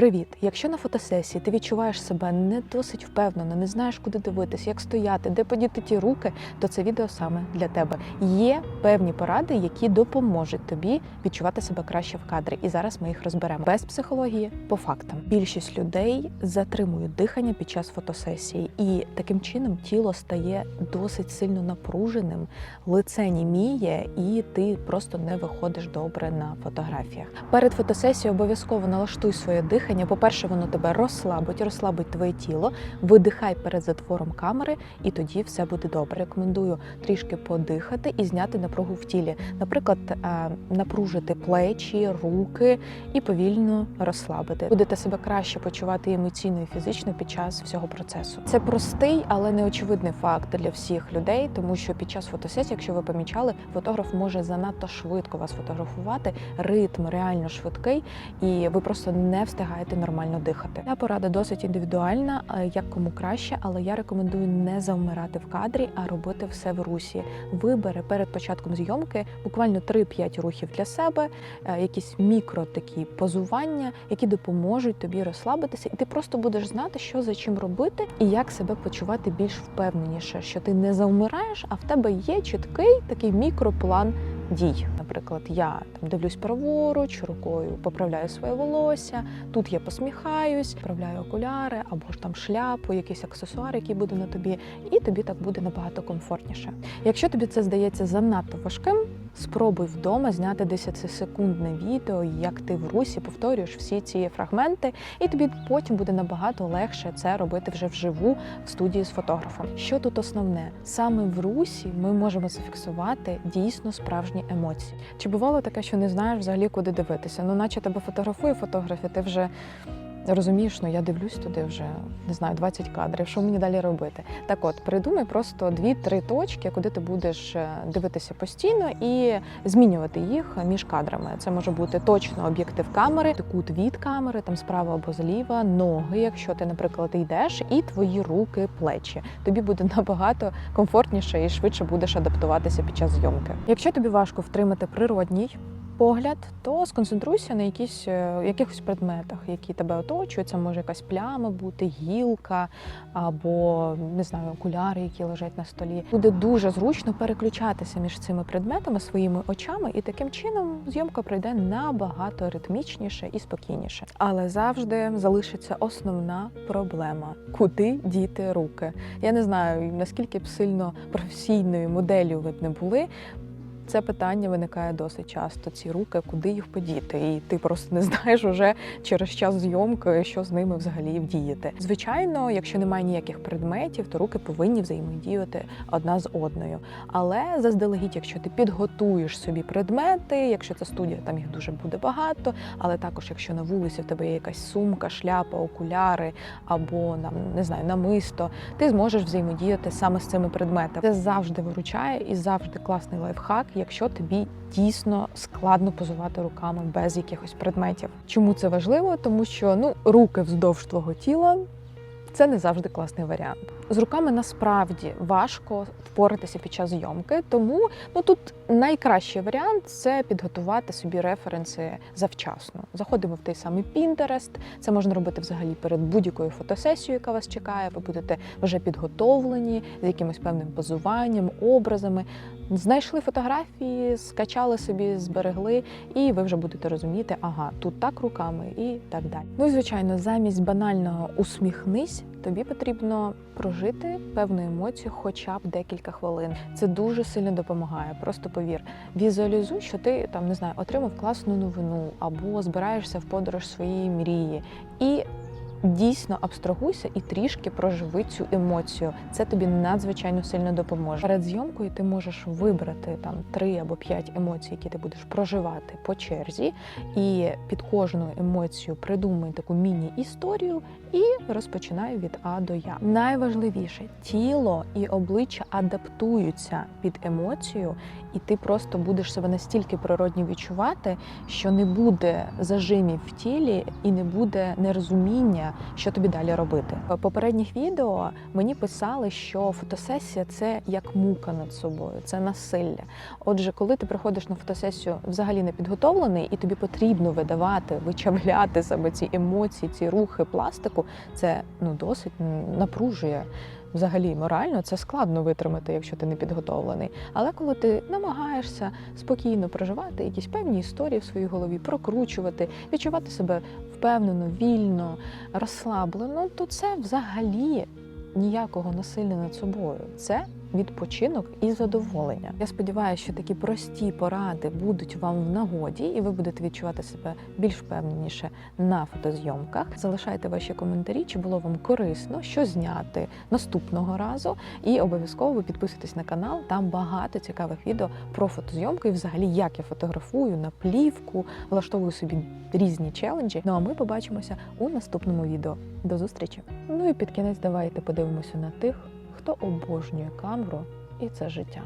Привіт! Якщо на фотосесії ти відчуваєш себе не досить впевнено, не знаєш, куди дивитись, як стояти, де подіти ті руки, то це відео саме для тебе. Є певні поради, які допоможуть тобі відчувати себе краще в кадрі. І зараз ми їх розберемо без психології, по фактам. Більшість людей затримують дихання під час фотосесії, і таким чином тіло стає досить сильно напруженим, лице німіє, і ти просто не виходиш добре на фотографіях. Перед фотосесією обов'язково налаштуй своє дихання. По-перше, воно тебе розслабить, розслабить твоє тіло. Видихай перед затвором камери, і тоді все буде добре. Рекомендую трішки подихати і зняти напругу в тілі. Наприклад, е, напружити плечі, руки і повільно розслабити. Будете себе краще почувати емоційно і фізично під час всього процесу. Це простий, але неочевидний факт для всіх людей, тому що під час фотосесії, якщо ви помічали, фотограф може занадто швидко вас фотографувати. Ритм реально швидкий, і ви просто не встигаєте нормально дихати. Ця порада досить індивідуальна, е, як кому краще, але я рекомендую не завмирати в кадрі, а робити все в русі. Вибери перед початком зйомки буквально 3-5 рухів для себе, е, якісь мікро такі позування, які допоможуть тобі розслабитися, і ти просто будеш знати, що за чим робити, і як себе почувати більш впевненіше, що ти не завмираєш, а в тебе є чіткий такий мікроплан дій. Наприклад, я там дивлюсь праворуч, рукою поправляю своє волосся. Тут я посміхаюсь, поправляю окуляри або ж там шляпу, якийсь аксесуар, який буде на тобі, і тобі так буде набагато комфортніше. Якщо тобі це здається занадто важким, спробуй вдома зняти 10-секундне відео, як ти в русі повторюєш всі ці фрагменти, і тобі потім буде набагато легше це робити вже вживу в студії з фотографом. Що тут основне? Саме в русі ми можемо зафіксувати дійсно справжні емоції. Чи бувало таке, що не знаєш взагалі, куди дивитися? Ну, наче тебе фотографує фотограф, і ти вже розумієш, ну я дивлюсь туди вже не знаю, 20 кадрів. Що мені далі робити? Так от, придумай просто 2-3 точки, куди ти будеш е, дивитися постійно і змінювати їх між кадрами. Це може бути точно об'єктив камери, кут від камери, там справа або зліва, ноги, якщо ти, наприклад, йдеш, і твої руки, плечі. Тобі буде набагато комфортніше і швидше будеш адаптуватися під час зйомки. Якщо тобі важко втримати природній погляд, то сконцентруйся на якісь, е, якихось предметах, які тебе оточують. Це може якась пляма бути, гілка або не знаю, окуляри, які лежать на столі. Буде дуже зручно переключатися між цими предметами своїми очами, і таким чином зйомка пройде набагато ритмічніше і спокійніше. Але завжди залишиться основна проблема: куди діти руки. Я не знаю наскільки б сильно професійною моделлю ви б не були. Це питання виникає досить часто. Ці руки, куди їх подіти, і ти просто не знаєш уже через час зйомки, що з ними взагалі вдіяти. Звичайно, якщо немає ніяких предметів, то руки повинні взаємодіяти одна з одною. Але заздалегідь, якщо ти підготуєш собі предмети, якщо це студія, там їх дуже буде багато. Але також, якщо на вулиці в тебе є якась сумка, шляпа, окуляри або нам не знаю, намисто, ти зможеш взаємодіяти саме з цими предметами. Це завжди виручає і завжди класний лайфхак якщо тобі дійсно складно позувати руками без якихось предметів. Чому це важливо? Тому що ну руки вздовж твого тіла. Це не завжди класний варіант. З руками насправді важко впоратися під час зйомки, тому ну тут найкращий варіант це підготувати собі референси завчасно. Заходимо в той самий Pinterest, Це можна робити взагалі перед будь-якою фотосесією, яка вас чекає. Ви будете вже підготовлені з якимось певним позуванням, образами. Знайшли фотографії, скачали собі, зберегли, і ви вже будете розуміти, ага, тут так руками і так далі. Ну і звичайно, замість банального усміхнись, тобі потрібно прожити певну емоцію, хоча б декілька хвилин. Це дуже сильно допомагає. Просто повір, візуалізуй, що ти там не знаю, отримав класну новину або збираєшся в подорож своєї мрії і. Дійсно абстрагуйся і трішки проживи цю емоцію. Це тобі надзвичайно сильно допоможе. Перед зйомкою ти можеш вибрати там три або п'ять емоцій, які ти будеш проживати по черзі, і під кожну емоцію придумай таку міні-історію і розпочинай від А до Я. Найважливіше тіло і обличчя адаптуються під емоцію, і ти просто будеш себе настільки природні відчувати, що не буде зажимів в тілі і не буде нерозуміння що тобі далі робити. В попередніх відео мені писали, що фотосесія це як мука над собою, це насилля. Отже, коли ти приходиш на фотосесію взагалі не підготовлений, і тобі потрібно видавати, вичавляти себе ці емоції, ці рухи пластику, це ну досить напружує. Взагалі морально це складно витримати, якщо ти не підготовлений. Але коли ти намагаєшся спокійно проживати якісь певні історії в своїй голові, прокручувати, відчувати себе впевнено, вільно, розслаблено, то це взагалі ніякого насилля над собою. Це відпочинок і задоволення. Я сподіваюся, що такі прості поради будуть вам в нагоді, і ви будете відчувати себе більш впевненіше на фотозйомках. Залишайте ваші коментарі, чи було вам корисно, що зняти наступного разу. І обов'язково підписуйтесь на канал. Там багато цікавих відео про фотозйомки і взагалі як я фотографую на плівку, влаштовую собі різні челенджі. Ну а ми побачимося у наступному відео. До зустрічі! Ну і під кінець давайте подивимося на тих, хто обожнює камеру, і це життя.